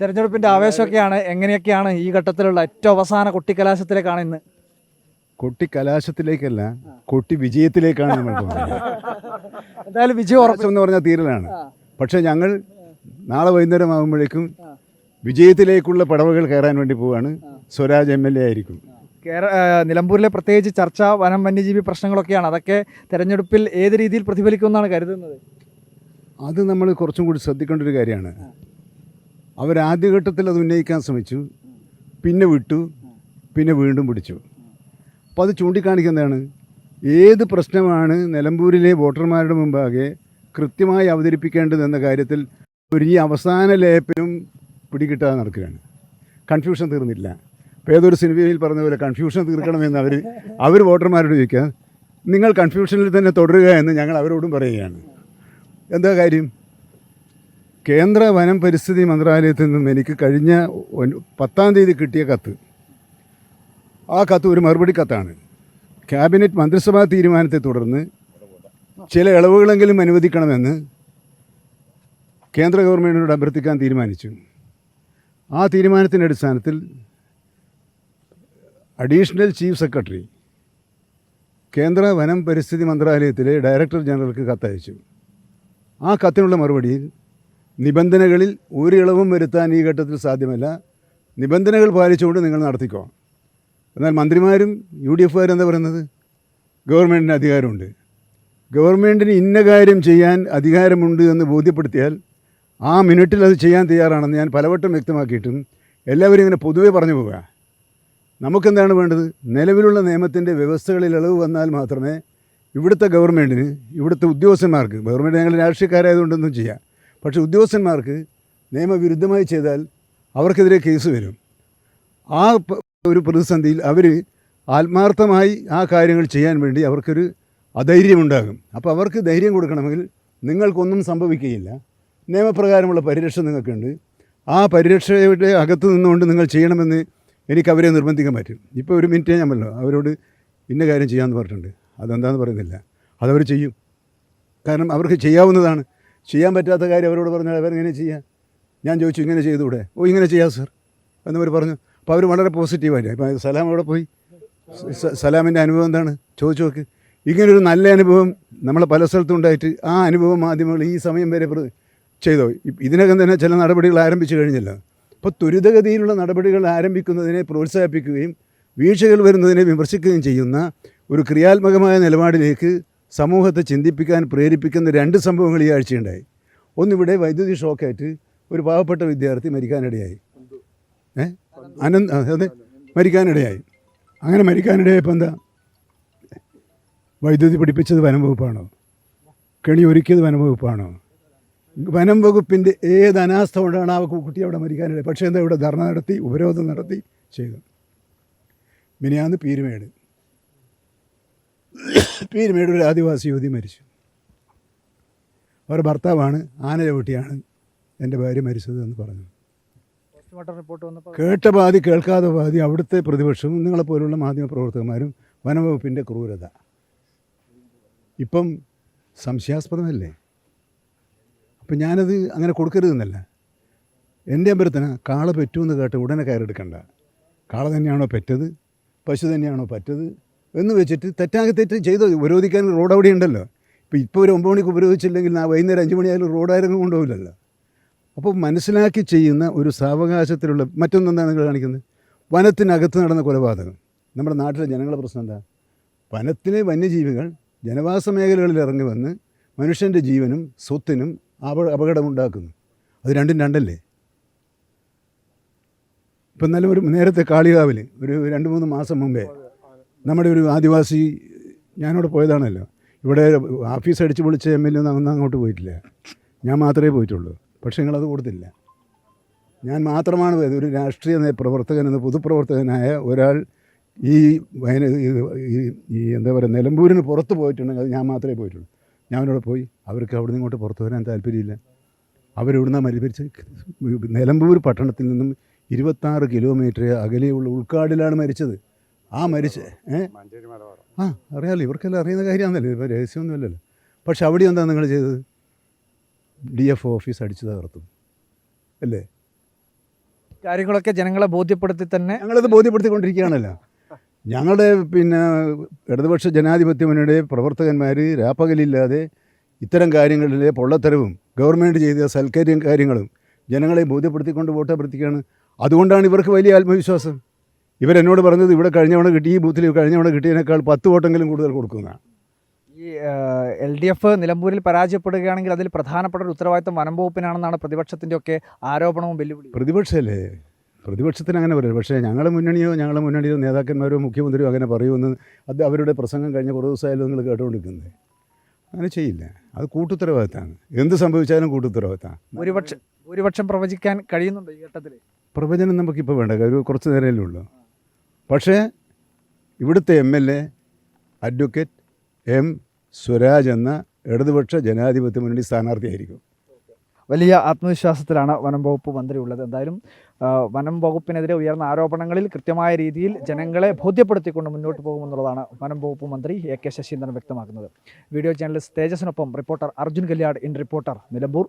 തെരഞ്ഞെടുപ്പിന്റെ ആവേശമൊക്കെയാണ് എങ്ങനെയൊക്കെയാണ് ഈ ഘട്ടത്തിലുള്ള ഏറ്റവും അവസാന കൊട്ടിക്കലാശത്തിലേക്കാണ് ഇന്ന്? കൊട്ടി കലാശത്തിലേക്കല്ല കൊട്ടി വിജയത്തിലേക്കാണ് നമ്മൾ പോകുന്നത്. എന്തായാലും വിജയം ഉറപ്പ് എന്ന് പറഞ്ഞാൽ തീരലാണ്. പക്ഷെ ഞങ്ങൾ നാളെ വൈകുന്നേരം ആകുമ്പോഴേക്കും വിജയത്തിലേക്കുള്ള പടവുകൾ കയറാൻ വേണ്ടി പോവാണ് സ്വരാജ് എം എൽ എ ആയിരിക്കും. കേര നിലമ്പൂരിലെ പ്രത്യേകിച്ച് ചർച്ച വനം വന്യജീവി പ്രശ്നങ്ങളൊക്കെയാണ്. അതൊക്കെ തെരഞ്ഞെടുപ്പിൽ ഏത് രീതിയിൽ പ്രതിഫലിക്കുമെന്നാണ് കരുതുന്നത്? അത് നമ്മൾ കുറച്ചും കൂടി ശ്രദ്ധിക്കേണ്ട ഒരു കാര്യമാണ്. അവർ ആദ്യഘട്ടത്തിൽ അത് ഉന്നയിക്കാൻ ശ്രമിച്ചു പിന്നെ വിട്ടു പിന്നെ വീണ്ടും പിടിച്ചു. അപ്പോൾ അത് ചൂണ്ടിക്കാണിക്കുന്നതാണ് ഏത് പ്രശ്നമാണ് നിലമ്പൂരിലെ വോട്ടർമാരുടെ മുമ്പാകെ കൃത്യമായി അവതരിപ്പിക്കേണ്ടതെന്ന കാര്യത്തിൽ ഒരു ഈ അവസാന ലേപ്പിനും പിടികിട്ടാതെ നടക്കുകയാണ്. കൺഫ്യൂഷൻ തീർന്നില്ല. ഇപ്പോൾ ഏതൊരു സിനിമയിൽ പറഞ്ഞ പോലെ കൺഫ്യൂഷൻ തീർക്കണമെന്ന് അവർ അവർ വോട്ടർമാരോട് ചോദിക്കുക നിങ്ങൾ കൺഫ്യൂഷനിൽ തന്നെ തുടരുക എന്ന് ഞങ്ങൾ അവരോടും പറയുകയാണ്. എന്താ കാര്യം? കേന്ദ്ര വനം പരിസ്ഥിതി മന്ത്രാലയത്തിൽ നിന്നും എനിക്ക് കഴിഞ്ഞ പത്താം തീയതി കിട്ടിയ കത്ത്. ആ കത്ത് ഒരു മറുപടി കത്താണ്. ക്യാബിനറ്റ് മന്ത്രിസഭാ തീരുമാനത്തെ തുടർന്ന് ചില ഇളവുകളെങ്കിലും അനുവദിക്കണമെന്ന് കേന്ദ്ര ഗവൺമെന്റിനോട് അഭ്യർത്ഥിക്കാൻ തീരുമാനിച്ചു. ആ തീരുമാനത്തിന്റെ അടിസ്ഥാനത്തിൽ അഡീഷണൽ ചീഫ് സെക്രട്ടറി കേന്ദ്ര വനം പരിസ്ഥിതി മന്ത്രാലയത്തിലെ ഡയറക്ടർ ജനറൽക്ക് കത്തയച്ചു. ആ കത്തിനുള്ള മറുപടിയിൽ നിബന്ധനകളിൽ ഒരു ഇളവും വരുത്താൻ ഈ ഘട്ടത്തിൽ സാധ്യമല്ല. നിബന്ധനകൾ പാലിച്ചുകൊണ്ട് നിങ്ങൾ നടത്തിക്കോ. എന്നാൽ മന്ത്രിമാരും യു ഡി എഫുകാരും എന്താ പറയുന്നത്? ഗവൺമെന്റിന് അധികാരമുണ്ട്. ഗവൺമെന്റിന് ഇന്ന കാര്യം ചെയ്യാൻ അധികാരമുണ്ട് എന്ന് ബോധ്യപ്പെടുത്തിയാൽ ആ മിനിറ്റിൽ അത് ചെയ്യാൻ തയ്യാറാണെന്ന് ഞാൻ പലവട്ടം വ്യക്തമാക്കിയിട്ടും എല്ലാവരും ഇങ്ങനെ പൊതുവെ പറഞ്ഞു പോവുക. നമുക്കെന്താണ് വേണ്ടത്? നിലവിലുള്ള നിയമത്തിന്റെ വ്യവസ്ഥകളിൽ ഇളവ് വന്നാൽ മാത്രമേ ഇവിടുത്തെ ഗവൺമെന്റിന് ഇവിടുത്തെ ഉദ്യോഗസ്ഥന്മാർക്ക് ഗവൺമെന്റ് ഞങ്ങൾ രാഷ്ട്രീയക്കാരായതുകൊണ്ടൊന്നും ചെയ്യാം. പക്ഷേ ഉദ്യോഗസ്ഥന്മാർക്ക് നിയമവിരുദ്ധമായി ചെയ്താൽ അവർക്കെതിരെ കേസ് വരും. ആ ഒരു പ്രതിസന്ധിയിൽ അവർ ആത്മാർത്ഥമായി ആ കാര്യങ്ങൾ ചെയ്യാൻ വേണ്ടി അവർക്കൊരു അധൈര്യമുണ്ടാകും. അപ്പോൾ അവർക്ക് ധൈര്യം കൊടുക്കണമെങ്കിൽ നിങ്ങൾക്കൊന്നും സംഭവിക്കുകയില്ല. നിയമപ്രകാരമുള്ള പരിരക്ഷ നിങ്ങൾക്കുണ്ട്. ആ പരിരക്ഷയുടെ അകത്ത് നിന്നുകൊണ്ട് നിങ്ങൾ ചെയ്യണമെന്ന് എനിക്ക് അവരെ നിർബന്ധിക്കാൻ പറ്റും. ഇപ്പോൾ ഒരു മിനിറ്റ് ഞാൻ പറഞ്ഞല്ലോ അവരോട് ഇന്ന കാര്യം ചെയ്യാമെന്ന് പറഞ്ഞിട്ടുണ്ട്. അതെന്താണെന്ന് പറയുന്നില്ല. അതവർ ചെയ്യും. കാരണം അവർക്ക് ചെയ്യാവുന്നതാണ്. ചെയ്യാൻ പറ്റാത്ത കാര്യം അവരോട് പറഞ്ഞാൽ അവരെങ്ങനെ ചെയ്യാം? ഞാൻ ചോദിച്ചു ഇങ്ങനെ ചെയ്തുകൂടെ ഓ ഇങ്ങനെ ചെയ്യാം സർ. എന്നവർ പറഞ്ഞു. അപ്പോൾ അവർ വളരെ പോസിറ്റീവായിട്ട് ഇപ്പോൾ സലാം അവിടെ പോയി. സലാമിന്റെ അനുഭവം എന്താണ്? ചോദിച്ചു നോക്ക്. ഇങ്ങനൊരു നല്ല അനുഭവം നമ്മളെ പല സ്ഥലത്തും ഉണ്ടായിട്ട് ആ അനുഭവം മാധ്യമങ്ങൾ ഈ സമയം വരെ ചെയ്തോ? ഇതിനകം തന്നെ ചില നടപടികൾ ആരംഭിച്ചു കഴിഞ്ഞല്ലോ. അപ്പോൾ ത്വരിതഗതിയിലുള്ള നടപടികൾ ആരംഭിക്കുന്നതിനെ പ്രോത്സാഹിപ്പിക്കുകയും വീഴ്ചകൾ വരുന്നതിനെ വിമർശിക്കുകയും ചെയ്യുന്ന ഒരു ക്രിയാത്മകമായ നിലപാടിലേക്ക് സമൂഹത്തെ ചിന്തിപ്പിക്കാൻ പ്രേരിപ്പിക്കുന്ന രണ്ട് സംഭവങ്ങൾ ഈ ആഴ്ചയുണ്ടായി. ഒന്നിവിടെ വൈദ്യുതി ഷോക്കായിട്ട് ഒരു പാവപ്പെട്ട വിദ്യാർത്ഥി മരിക്കാനിടയായി. ഏ? അനന്ത അതെ മരിക്കാനിടയായി. അങ്ങനെ മരിക്കാനിടയായപ്പോൾ എന്താ? വൈദ്യുതി പിടിപ്പിച്ചത് വനം വകുപ്പാണോ? കെണി ഒരുക്കിയത് വനം വകുപ്പാണോ? വനം വകുപ്പിന്റെ ഏത് അനാസ്ഥ കൊണ്ടാണ് ആ കുട്ടി അവിടെ മരിക്കാനിടയായി പക്ഷേ എന്താ ഇവിടെ ധർണ നടത്തി ഉപരോധം നടത്തി ചെയ്തു മിനിയാന്ന് പീരുമേട്. പീരുമേട് ഒരു ആദിവാസി യുവതി മരിച്ചു. അവരുടെ ഭർത്താവാണ് ആന ചവിട്ടിയാണ് എന്റെ ഭാര്യ മരിച്ചത് എന്ന് പറഞ്ഞു. കേട്ട പാതി കേൾക്കാതെ പാതി അവിടുത്തെ പ്രതിപക്ഷവും നിങ്ങളെപ്പോലുള്ള മാധ്യമപ്രവർത്തകന്മാരും വനംവകുപ്പിന്റെ ക്രൂരത. ഇപ്പം സംശയാസ്പദമല്ലേ? അപ്പം ഞാനത് അങ്ങനെ കൊടുക്കരുതെന്നല്ല. എന്റെ അമ്പലത്തിന് കാള പെറ്റുമെന്ന് കേട്ട് ഉടനെ കയറെടുക്കണ്ട. കാള തന്നെയാണോ പെറ്റത്? പശു തന്നെയാണോ പറ്റത്? എന്ന് വെച്ചിട്ട് തെറ്റാകെ തെറ്റ് ചെയ്ത്? ഉപരോധിക്കാൻ റോഡ് അവിടെ ഉണ്ടല്ലോ. ഇപ്പോൾ ഇപ്പോൾ ഒരു ഒമ്പത് മണിക്ക് ഉപരോധിച്ചില്ലെങ്കിൽ ആ വൈകുന്നേരം അഞ്ച് മണിയായാലും റോഡായിരുന്നു കൊണ്ടുപോകില്ലല്ലോ. അപ്പോൾ മനസ്സിലാക്കി ചെയ്യുന്ന ഒരു സാവകാശത്തിലുള്ള മറ്റൊന്നെന്താണ് നിങ്ങൾ കാണിക്കുന്നത്? വനത്തിനകത്ത് നടന്ന കൊലപാതകം. നമ്മുടെ നാട്ടിലെ ജനങ്ങളുടെ പ്രശ്നം എന്താ? വനത്തിലെ വന്യജീവികൾ ജനവാസ മേഖലകളിൽ ഇറങ്ങി വന്ന് മനുഷ്യന്റെ ജീവനും സ്വത്തിനും അപ അപകടമുണ്ടാക്കുന്നു. അത് രണ്ടും രണ്ടല്ലേ? ഇപ്പം എന്നാലും ഒരു നേരത്തെ കാളികാവിൽ ഒരു രണ്ട് മൂന്ന് മാസം മുമ്പേ നമ്മുടെ ഒരു ആദിവാസി ഞാനവിടെ പോയതാണല്ലോ. ഇവിടെ ഓഫീസ് അടിച്ച് പൊളിച്ച എം എൽ എ ഒന്നും അങ്ങോട്ട് പോയിട്ടില്ല. ഞാൻ മാത്രമേ പോയിട്ടുള്ളൂ. പക്ഷേ നിങ്ങളത് കൊടുത്തില്ല. ഞാൻ മാത്രമാണ് പോയത്. ഒരു രാഷ്ട്രീയ പ്രവർത്തകൻ എന്ന പൊതുപ്രവർത്തകനായ ഒരാൾ ഈ വയന ഈ- എന്താ പറയുക നിലമ്പൂരിന് പുറത്ത് പോയിട്ടുണ്ടെങ്കിൽ അത് ഞാൻ മാത്രമേ പോയിട്ടുള്ളൂ. ഞാൻ പോയി. അവർക്ക് അവിടെ നിന്ന് ഇങ്ങോട്ട് പുറത്ത് വരാൻ താല്പര്യമില്ല. അവരിവിടുന്ന് മരിപ്പിച്ച് നിലമ്പൂർ പട്ടണത്തിൽ നിന്നും ഇരുപത്താറ് കിലോമീറ്റർ അകലെയുള്ള ഉൾക്കാടിലാണ് മരിച്ചത്. ആ മരിച്ച ഏ? ആ അറിയാമല്ലോ ഇവർക്കെല്ലാം അറിയുന്ന കാര്യമാണല്ലോ ഇപ്പോൾ രഹസ്യമൊന്നുമില്ലല്ലോ. പക്ഷെ അവിടെ എന്താ നിങ്ങൾ ചെയ്തത്? ഡി എഫ് ഓഫീസ് അടിച്ചു തകർത്തു. അല്ലേ? കാര്യങ്ങളൊക്കെ ജനങ്ങളെ ബോധ്യപ്പെടുത്തി തന്നെ ഞങ്ങളത് ബോധ്യപ്പെടുത്തിക്കൊണ്ടിരിക്കുകയാണല്ലോ. ഞങ്ങളുടെ പിന്നെ ഇടതുപക്ഷ ജനാധിപത്യ മുന്നണിയുടെ പ്രവർത്തകന്മാർ രാപ്പകലില്ലാതെ ഇത്തരം കാര്യങ്ങളിലെ പൊള്ളത്തരവും ഗവൺമെന്റ് ചെയ്ത സൽക്കാര്യം കാര്യങ്ങളും ജനങ്ങളെ ബോധ്യപ്പെടുത്തിക്കൊണ്ട് വോട്ട് അഭ്യർത്ഥിക്കുകയാണ് അതുകൊണ്ടാണ് ഇവർക്ക് വലിയ ആത്മവിശ്വാസം. ഇവരെന്നോട് പറഞ്ഞത് ഇവിടെ കഴിഞ്ഞ തവണ കിട്ടി ഈ ബൂത്തിൽ കഴിഞ്ഞ തവണ കിട്ടിയതിനേക്കാൾ പത്ത് വോട്ടെങ്കിലും കൂടുതൽ കൊടുക്കുന്നതാണ് ഈ എൽ ഡി എഫ് നിലമ്പൂരിൽ പരാജയപ്പെടുകയാണെങ്കിൽ അതിൽ പ്രധാനപ്പെട്ട ഒരു ഉത്തരവാദിത്തം വനം വകുപ്പിനാണെന്നാണ് പ്രതിപക്ഷത്തിന്റെ ഒക്കെ ആരോപണവും വെല്ലുവിളി പ്രതിപക്ഷമല്ലേ പ്രതിപക്ഷത്തിന് അങ്ങനെ പറയും പക്ഷേ ഞങ്ങളുടെ മുന്നണിയോ ഞങ്ങളുടെ മുന്നണിയോ നേതാക്കന്മാരോ മുഖ്യമന്ത്രിയോ അങ്ങനെ പറയുമെന്ന് അത് അവരുടെ പ്രസംഗം കഴിഞ്ഞ കുറേ ദിവസമായാലും നിങ്ങൾ കേട്ടുകൊണ്ടിരിക്കുന്നത്. അങ്ങനെ ചെയ്യില്ല. അത് കൂട്ടുത്തരവാദിത്തമാണ്. എന്ത് സംഭവിച്ചാലും കൂട്ടുത്തരവാദിത്തമാണ്. ഒരുപക്ഷം ഒരുപക്ഷം പ്രവചിക്കാൻ കഴിയുന്നുണ്ടോ ഈ ഘട്ടത്തിൽ പ്രവചനം നമുക്കിപ്പോൾ വേണ്ട. ഒരു കുറച്ച് നേരമല്ലേ ഉള്ളൂ. പക്ഷേ ഇവിടുത്തെ M L A advocate M Swaraj എന്ന ഇടതുപക്ഷ ജനാധിപത്യ മുന്നണി സ്ഥാനാർത്ഥിയായിരിക്കും. വലിയ ആത്മവിശ്വാസത്തിലാണ് വനം വകുപ്പ് മന്ത്രി ഉള്ളത് എന്തായാലും വനം വകുപ്പിനെതിരെ ഉയർന്ന ആരോപണങ്ങളിൽ കൃത്യമായ രീതിയിൽ ജനങ്ങളെ ബോധ്യപ്പെടുത്തിക്കൊണ്ട് മുന്നോട്ട് പോകുമെന്നുള്ളതാണ് വനം വകുപ്പ് മന്ത്രി എ കെ ശശീന്ദ്രൻ വ്യക്തമാക്കുന്നത്. Video journalist തേജസിനൊപ്പം reporter Arjun Kalyad in reporter Nilambur.